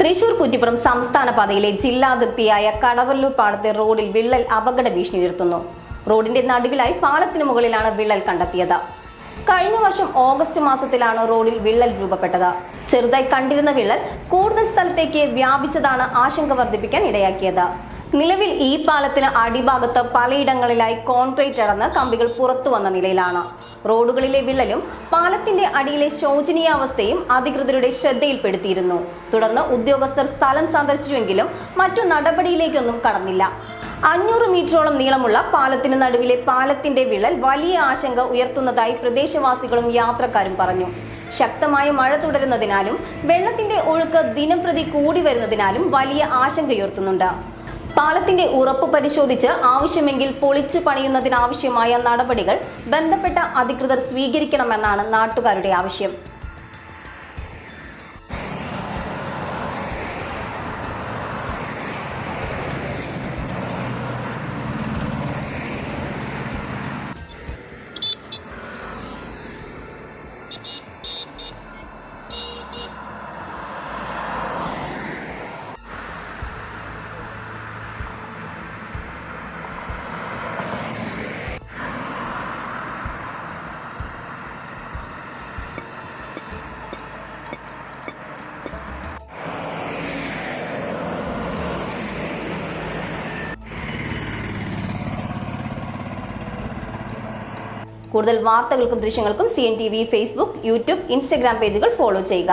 തൃശൂർ കുറ്റിപ്പുറം സംസ്ഥാന പാതയിലെ ജില്ലാതിർത്തിയായ കടവല്ലൂർ പാടത്തെ റോഡിൽ വിള്ളൽ അപകട ഭീഷണി ഉയർത്തുന്നു റോഡിന്റെ നടുവിലായി പാലത്തിന് മുകളിലാണ് വിള്ളൽ കണ്ടെത്തിയത്. കഴിഞ്ഞ വർഷം ഓഗസ്റ്റ് മാസത്തിലാണ് റോഡിൽ വിള്ളൽ രൂപപ്പെട്ടത്. ചെറുതായി കണ്ടിരുന്ന വിള്ളൽ കൂടുതൽ സ്ഥലത്തേക്ക് വ്യാപിച്ചതാണ് ആശങ്ക വർദ്ധിപ്പിക്കാൻ ഇടയാക്കിയത്. നിലവിൽ ഈ പാലത്തിന് അടിഭാഗത്ത് പലയിടങ്ങളിലായി കോൺക്രീറ്റ് അടന്ന് കമ്പികൾ പുറത്തു വന്ന നിലയിലാണ്. റോഡുകളിലെ വിള്ളലും പാലത്തിന്റെ അടിയിലെ ശോചനീയാവസ്ഥയും അധികൃതരുടെ ശ്രദ്ധയിൽപ്പെടുത്തിയിരുന്നു. തുടർന്ന് ഉദ്യോഗസ്ഥർ സ്ഥലം സന്ദർശിച്ചുവെങ്കിലും മറ്റു നടപടിയിലേക്കൊന്നും കടന്നില്ല. അഞ്ഞൂറ് മീറ്ററോളം നീളമുള്ള പാലത്തിന് നടുവിലെ പാലത്തിന്റെ വിള്ളൽ വലിയ ആശങ്ക ഉയർത്തുന്നതായി പ്രദേശവാസികളും യാത്രക്കാരും പറഞ്ഞു. ശക്തമായ മഴ തുടരുന്നതിനാലും വെള്ളത്തിന്റെ ഒഴുക്ക് ദിനംപ്രതി കൂടി വരുന്നതിനാലും വലിയ ആശങ്കയുയർത്തുന്നുണ്ട്. പാലത്തിന്റെ ഉറപ്പ് പരിശോധിച്ച് ആവശ്യമെങ്കിൽ പൊളിച്ചു പണിയുന്നതിനാവശ്യമായ നടപടികൾ ബന്ധപ്പെട്ട അധികൃതർ സ്വീകരിക്കണമെന്നാണ് നാട്ടുകാരുടെ ആവശ്യം കൂടുതൽ വാർത്തകൾക്കും ദൃശ്യങ്ങൾക്കും C N T V Facebook YouTube Instagram പേജുകൾ ഫോളോ ചെയ്യുക.